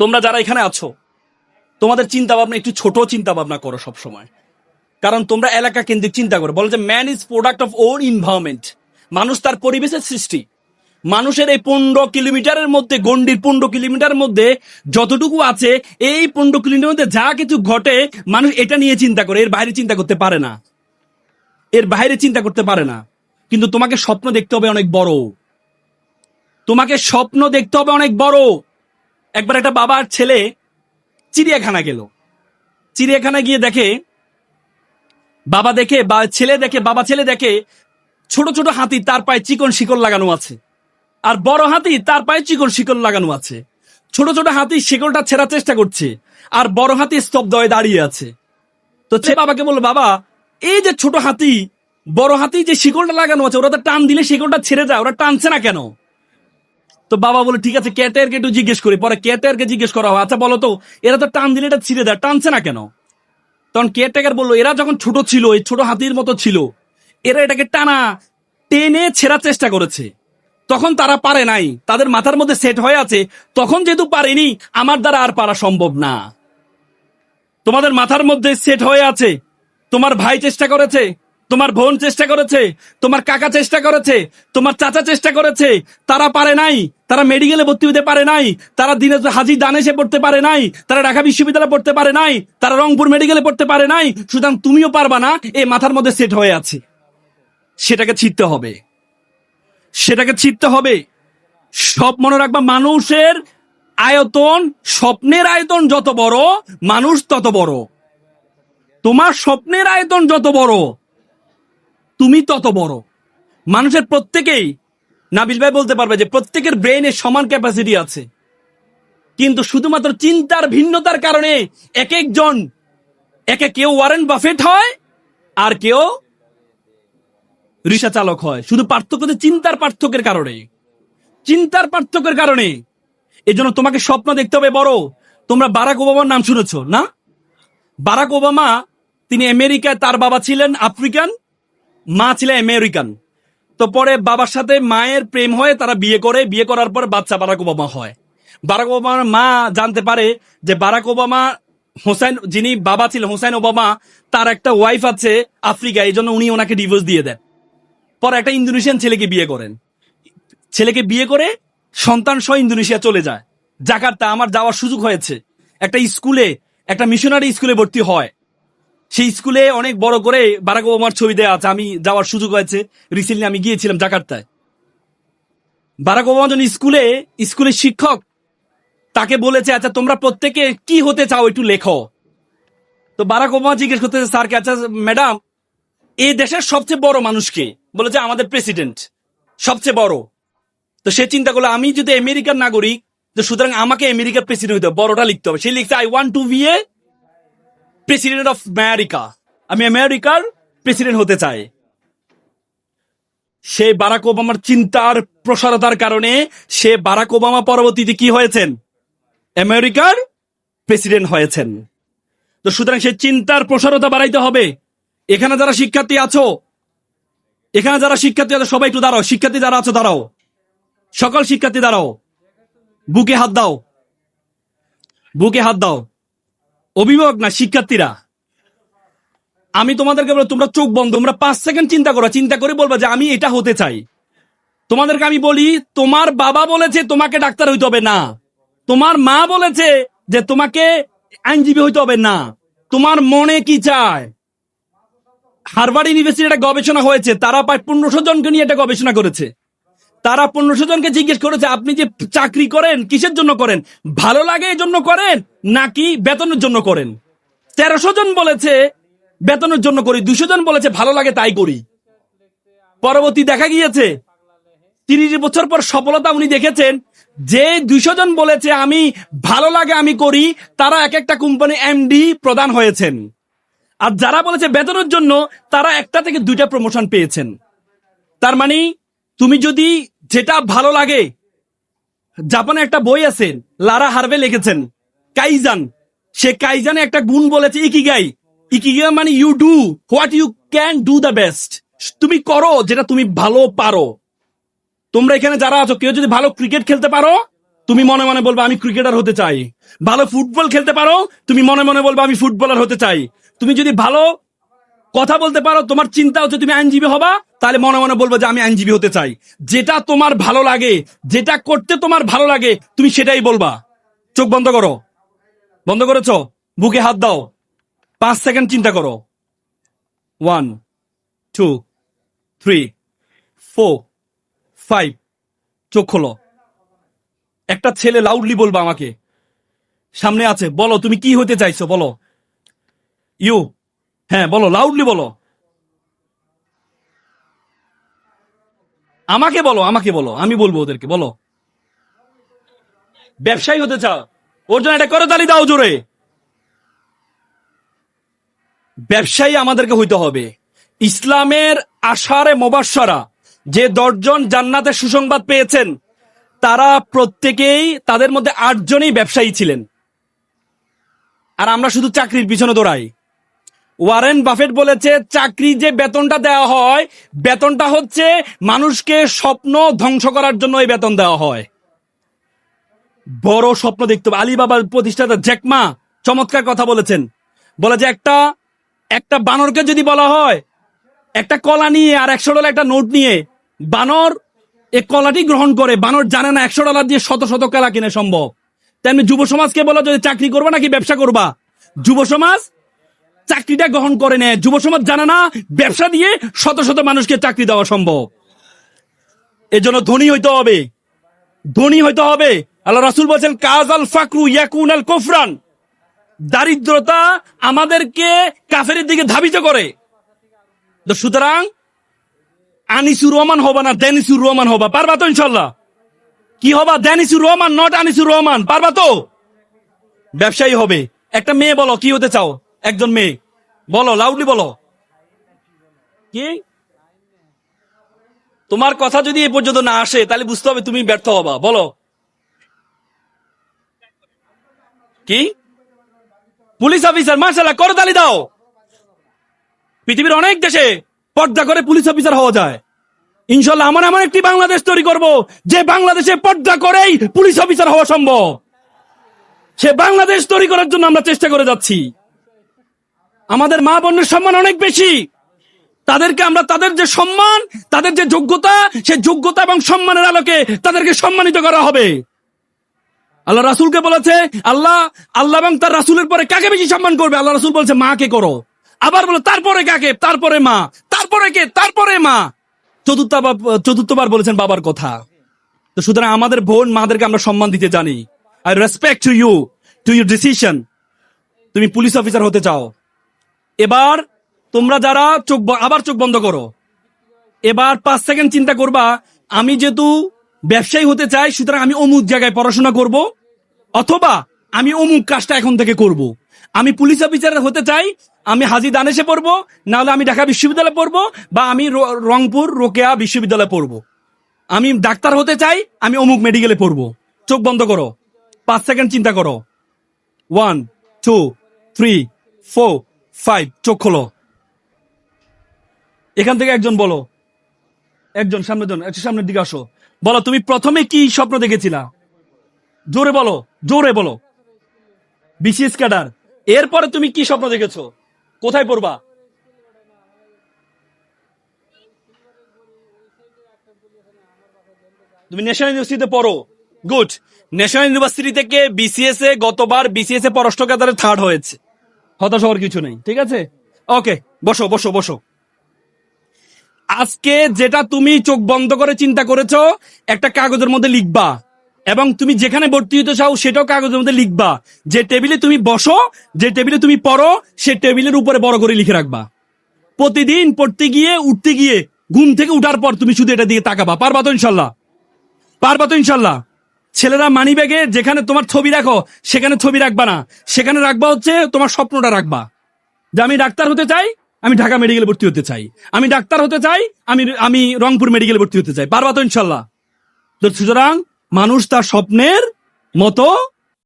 তোমরা যারা এখানে আছো, তোমাদের চিন্তা ভাবনা একটু ছোট চিন্তা ভাবনা করো সব সময় কারণ তোমরা এলাকা কেন্দ্রিক চিন্তা করো। বলো যে man is product of own environment মানুষ তার পরিবেশের সৃষ্টি। মানুষের এই পনেরো কিলোমিটারের মধ্যে গন্ডির পনেরো কিলোমিটারের মধ্যে যতটুকু আছে, এই পনেরো কিলোমিটার মধ্যে যা কিছু ঘটে, মানুষ এটা নিয়ে চিন্তা করে। এর বাইরে চিন্তা করতে পারে না। এর বাইরে চিন্তা করতে পারে না। কিন্তু তোমাকে স্বপ্ন দেখতে হবে অনেক বড়। তোমাকে স্বপ্ন দেখতে হবে অনেক বড়। একবার একটা বাবার ছেলে চিড়িয়াখানা গেল। চিড়িয়াখানা গিয়ে দেখে, বাবা দেখে, বা ছেলে দেখে, বাবা ছেলে দেখে ছোট ছোট হাতি তার পায়ে চিকন শিকল লাগানো আছে। আর বড় হাতি তার পায়ে চিকন শিকল লাগানো আছে। ছোট ছোট হাতি শিকলটা ছেঁড়ার চেষ্টা করছে, আর বড় হাতি স্তব্ধ হয়ে দাঁড়িয়ে আছে। তো সে বাবাকে বলল, বাবা, এই যে ছোট হাতি, বড় হাতি যে শিকলটা লাগানো আছে, ওরা তো টান দিলে শিকলটা ছেড়ে যায়, ওরা টানছে না কেন? তো বাবা বলে, ঠিক আছে ক্যাটেরকে একটু জিজ্ঞেস করি। পরে ক্যাটেরকে জিজ্ঞেস করা হয় আচ্ছা বলো তো, এরা তো টান দিলে এটা ছিঁড়ে দেয়, টানছে না কেন? তখন কেয়ারটেকার বলল, এরা যখন ছোট ছিল, এই ছোট হাতির মতো ছিল, এরা এটাকে টানা, টেনে ছেঁড়ার চেষ্টা করেছে। তখন তারা পারে নাই, তাদের মাথার মধ্যে সেট হয়ে আছে, তখন যেহেতু পারেনি, আমার দ্বারা আর পারা সম্ভব না। তোমাদের মাথার মধ্যে সেট হয়ে আছে, তোমার ভাই চেষ্টা করেছে তোমার বোন চেষ্টা করেছে, তোমার কাকা চেষ্টা করেছে, তোমার চাচা চেষ্টা করেছে, তারা পারে নাই, তারা মেডিকেলে ভর্তি হতে পারে নাই, তারা দিনে হাজি দানেশে পড়তে পারে নাই, তারা ঢাকা বিশ্ববিদ্যালয়ে পড়তে পারে নাই, তারা রংপুর মেডিকেলে পড়তে পারে নাই, সুতরাং তুমিও পারবা না এই মাথার মধ্যে সেট হয়ে আছে। সেটাকে ছিটতে হবে। সেটাকে ছিটতে হবে। সব মনে রাখবা, মানুষের আয়তন, স্বপ্নের আয়তন যত বড়, মানুষ তত বড়। তোমার স্বপ্নের আয়তন যত বড় তুমি তত বড়। মানুষের প্রত্যেকেই, নাবিল ভাই বলতে পারবে যে প্রত্যেকের ব্রেনে সমান ক্যাপাসিটি আছে। কিন্তু শুধুমাত্র চিন্তার ভিন্নতার কারণে এক একজন, একে কেউ ওয়ারেন বাফেট হয়, আর কেউ রিক্সা চালক হয়। শুধু পার্থক্য চিন্তার পার্থক্যের কারণে। চিন্তার পার্থক্যের কারণে। এই জন্য তোমাকে স্বপ্ন দেখতে হবে বড়। তোমরা বারাক ওবামার নাম শুনেছ, না? বারাক ওবামা, তিনি আমেরিকায় তার বাবা ছিলেন, আফ্রিকান। মা ছিলেন আমেরিকান। তো পরে বাবার সাথে মায়ের প্রেম হয়ে, তারা বিয়ে করে। বিয়ে করার পর বাচ্চা বারাক ওবামা হয়। বারাক ওবামার মা জানতে পারে যে বারাক ওবামা হোসেন, যিনি বাবা ছিলেন হোসেন ওবামা, তার একটা ওয়াইফ আছে আফ্রিকা এই জন্য উনি ওনাকে ডিভোর্স দিয়ে দেন। পরে একটা ইন্দোনেশিয়ান ছেলেকে বিয়ে করেন। ছেলেকে বিয়ে করে সন্তান সহ ইন্দোনেশিয়া চলে যায়। জাকার্তা, আমার যাওয়ার সুযোগ হয়েছে। একটা স্কুলে, একটা মিশনারি স্কুলে ভর্তি হয়। সেই স্কুলে অনেক বড় করে বারাক ওবামার ছবি দেওয়া আছে। আমি যাওয়ার সুযোগ হয়েছে। রিসেন্টলি আমি গিয়েছিলাম জাকার্তায়। বারাক ওবামা যখন স্কুলে, স্কুলের শিক্ষক, তাকে বলেছে আচ্ছা তোমরা প্রত্যেকে কি হতে চাও একটু লেখো। তো বারাক ওবামা জিজ্ঞেস করতেছে স্যারকে আচ্ছা ম্যাডাম এই দেশের সবচেয়ে বড় মানুষকে। বলেছে, আমাদের প্রেসিডেন্ট, সবচেয়ে বড়। তো সে চিন্তা করল, আমি যদি আমেরিকার নাগরিক, তো সুতরাং আমাকে আমেরিকার প্রেসিডেন্ট হতে বড়টা লিখতে হবে। সে লিখছে I want to be a president of America আমি আমেরিকার প্রেসিডেন্ট হতে চাই। সে বারাক ওবামার চিন্তার প্রসারতার কারণে সে বারাক ওবামা পরবর্তীতে কি হয়েছেন? আমেরিকার প্রেসিডেন্ট হয়েছেন। তো সুতরাং সে চিন্তার প্রসারতা বাড়াইতে হবে। এখানে যারা শিক্ষার্থী আছো, এখানে যারা শিক্ষার্থী আছো, সবাই একটু দাঁড়াও। শিক্ষার্থী যারা আছো, দাঁড়াও। সকল শিক্ষার্থী দাঁড়াও। বুকে হাত দাও। বুকে হাত দাও। অভিভাবক না শিক্ষার্থীরা? আমি তোমাদেরকে বলব তোমরা চোখ বন্ধ, তোমরা পাঁচ সেকেন্ড চিন্তা করো, চিন্তা করে বলবা যে আমি এটা হতে চাই। তোমাদেরকে আমি বলি, তোমার বাবা বলেছে তোমাকে ডাক্তার হইতে হবে না। তোমার মা বলেছে যে তোমাকে আইনজীবী হইতে হবে না। তোমার মনে কি চায়? হারভার্ড ইউনিভার্সিটি একটা গবেষণা হয়েছে, তারা প্রায় পনেরোশো জনকে নিয়ে একটা গবেষণা করেছে। তারা পনেরোশো জনকে জিজ্ঞেস করেছে, আপনি যে চাকরি করেন, কিসের জন্য করেন? ভালো লাগে এই জন্য করেন? নাকি বেতনের জন্য করেন? তেরোশো জন বলেছে, বেতনের জন্য করি। দুশো জন বলেছে, ভালো লাগে তাই করি। পরবর্তী দেখা গিয়েছে, তিরিশ বছর পর সফলতা উনি দেখেছেন, যে দুশো জন বলেছে, আমি ভালো লাগে আমি করি, তারা এক একটা কোম্পানি এমডি প্রদান হয়েছেন। আর যারা বলেছে বেতনের জন্য, তারা একটা থেকে দুইটা প্রমোশন পেয়েছেন। তার মানে তুমি যদি যেটা ভালো লাগে, জাপানে একটা বই আছে, লারা হারভে লিখেছেন কাইজান। সে কাইজানে একটা গুণ বলেছে, ইকিগাই। ইকিগাই মানে you do what you can do the best তুমি করো যেটা তুমি ভালো পারো। তোমরা এখানে যারা আছো, কেউ যদি ভালো ক্রিকেট খেলতে পারো, তুমি মনে মনে বলবে, আমি ক্রিকেটার হতে চাই। ভালো ফুটবল খেলতে পারো, তুমি মনে মনে বলবে, আমি ফুটবলার হতে চাই। তুমি যদি ভালো কথা বলতে পারো, তোমার চিন্তা হচ্ছে তুমি আইনজীবী হবা, তাহলে মনে মনে বলব যে আমি আইনজীবী হতে চাই। যেটা তোমার ভালো লাগে, যেটা করতে তোমার ভালো লাগে, তুমি সেটাই বলবা। চোখ বন্ধ করো। বন্ধ করেছ? বুকে হাত দাও। পাঁচ সেকেন্ড চিন্তা করো। One two three four five চোখ খোলো। একটা ছেলে লাউডলি বলবা আমাকে। সামনে আছে, বলো, তুমি কি হতে চাইছো? বলো। ইউ হ্যাঁ বলো লাউডলি বলো। আমাকে বলো আমাকে বলো, আমি বলব ওদেরকে, বলো। ব্যবসায়ী হতে চাও? ওর জন্য করে তালি দাও জোরে। ব্যবসায়ী আমাদেরকে হইতে হবে। ইসলামের আশারে মোবাসরা যে দশজন জান্নাতের সুসংবাদ পেয়েছেন, তারা প্রত্যেকেই তাদের মধ্যে আটজনই ব্যবসায়ী ছিলেন। আর আমরা শুধু চাকরির পিছনে দৌড়াই। ওয়ারেন বাফেট বলেছে, চাকরি যে বেতনটা দেওয়া হয়, বেতনটা হচ্ছে মানুষকে স্বপ্ন ধ্বংস করার জন্য এই বেতন দেওয়া হয়। বড় স্বপ্ন দেখতে হবে। আলিবাবার প্রতিষ্ঠাতা জ্যাকমা চমৎকার কথা বলেছেন। বলে যে একটা একটা বানরকে যদি বলা হয়, একটা কলা নিয়ে আর একশো ডলার একটা নোট নিয়ে, বানর এ কলাটি গ্রহণ করে। বানর জানে না একশো ডলার দিয়ে শত শত কলা কিনে সম্ভব। তেমনি যুব সমাজকে বলো, যদি চাকরি করবা নাকি ব্যবসা করবা? যুব সমাজ চাকরিটা গ্রহণ করে নেয়। যুব সমাজ জানে না ব্যবসা দিয়ে শত শত মানুষকে চাকরি দেওয়া সম্ভব। এজন্য ধনী হইতে হবে। ধনী হইতে হবে। আল্লাহ রাসুল বলছেন কাজ আল ফাকরু ইয়াকুন আল কোফরান। দারিদ্রতা আমাদেরকে কাফের দিকে ধাবিত করে। সুতরাং, আনিসুর রহমান হবা না, দেনিসুর রহমান হবা। পারবা তো ইনশাল্লাহ কি হবা? দেনিসুর রহমান নট আনিসুর রহমান। পারবা তো? ব্যবসায়ী হবে। একটা মেয়ে বলো, কি হতে চাও? একজন মেয়ে। বলো লাউডলি বলো। কি? তোমার কথা যদি এ পর্যন্ত না আসে, তাহলে বুঝতে হবে তুমি ব্যর্থ হবা। বলো। কি? পুলিশ অফিসার মার্শাল্লাহ করো তালি দাও। পৃথিবীর অনেক দেশে পর্দা করে পুলিশ অফিসার হওয়া যায়। ইনশাল্লাহ আমার এমন একটি বাংলাদেশ তৈরি করব, যে বাংলাদেশে পর্দা করেই পুলিশ অফিসার হওয়া সম্ভব। সে বাংলাদেশ তৈরি করার জন্য আমরা চেষ্টা করে যাচ্ছি। আমাদের মা বোনের সম্মান অনেক বেশি। তাদেরকে আমরা তাদের যে সম্মান, তাদের যে যোগ্যতা সে যোগ্যতা এবং সম্মানের আলোকে তাদেরকে সম্মানিত করা হবে। আল্লাহ রাসুলকে বলেছে, আল্লাহ আল্লাহ এবং তার রাসুলের পরে কাকে বেশি সম্মান করবে? আল্লাহ রাসুল বলছে, মাকে করো। আবার বলো, তারপরে কাকে? তারপরে মা। তারপরে কে? তারপরে মা। চতুর্থ চতুর্থবার বলেছেন বাবার কথা। তো সুতরাং আমাদের বোন মাদেরকে আমরা সম্মান দিতে জানি। I respect to you to your decision তুমি পুলিশ অফিসার হতে চাও। এবার তোমরা যারা চোখ আবার চোখ বন্ধ করো। এবার পাঁচ সেকেন্ড চিন্তা করবা, আমি যেহেতু ব্যবসায়ী হতে চাই, সুতরাং আমি অমুক জায়গায় পড়াশোনা করব, অথবা আমি অমুক কাজটা এখন থেকে করব। আমি পুলিশ অফিসার হতে চাই, আমি হাজি দানেশে পড়ব, নাহলে আমি ঢাকা বিশ্ববিদ্যালয়ে পড়ব, বা আমি রংপুর রোকেয়া বিশ্ববিদ্যালয়ে পড়ব। আমি ডাক্তার হতে চাই, আমি অমুক মেডিকেলে পড়ব। চোখ বন্ধ করো। পাঁচ সেকেন্ড চিন্তা করো। One, two, three, four, five, চোখ খোলো। এখান থেকে একজন বলো। একজন সামনে জন, একটু সামনের দিকে আসো। বলো, তুমি প্রথমে কি স্বপ্ন দেখেছিলা? জোরে বলো জোরে বলো। বিসিএস ক্যাডার এরপরে তুমি কি স্বপ্ন দেখেছ? কোথায় পড়বা? তুমি ন্যাশনাল ইউনিভার্সিটিতে পড়ো। গুড ন্যাশনাল ইউনিভার্সিটি থেকে বিসিএস এ গতবার বিসিএস এ পররাষ্ট্র কাতারে থার্ড হয়েছে। হতাশ হওয়ার কিছু নেই, ঠিক আছে? ওকে বসো বসো বসো। আজকে যেটা তুমি চোখ বন্ধ করে চিন্তা করেছ, একটা কাগজের মধ্যে লিখবা। এবং তুমি যেখানে ভর্তি হতে চাও, সেটাও কাগজের মধ্যে লিখবা। যে টেবিলে তুমি বসো, যে টেবিলে তুমি পড়ো, সে টেবিলের উপরে বড় করে লিখে রাখবা। প্রতিদিন পড়তে গিয়ে, উঠতে গিয়ে, ঘুম থেকে উঠার পর তুমি শুধু এটা দিয়ে তাকাবা। পারবা তো ইনশাল্লাহ? পারবা তো ইনশাল্লাহ? ছেলেরা মানি ব্যাগে, যেখানে তোমার ছবি রাখো, সেখানে ছবি রাখবা না। সেখানে রাখবা হচ্ছে তোমার স্বপ্নটা রাখবা। যে আমি ডাক্তার হতে চাই আমি ঢাকা মেডিকেলে ভর্তি হতে চাই। আমি ডাক্তার হতে চাই, আমি আমি রংপুর মেডিকেলে ভর্তি হতে চাই। পারবা তো ইনশাল্লাহ। সুতরাং মানুষ তার স্বপ্নের মতো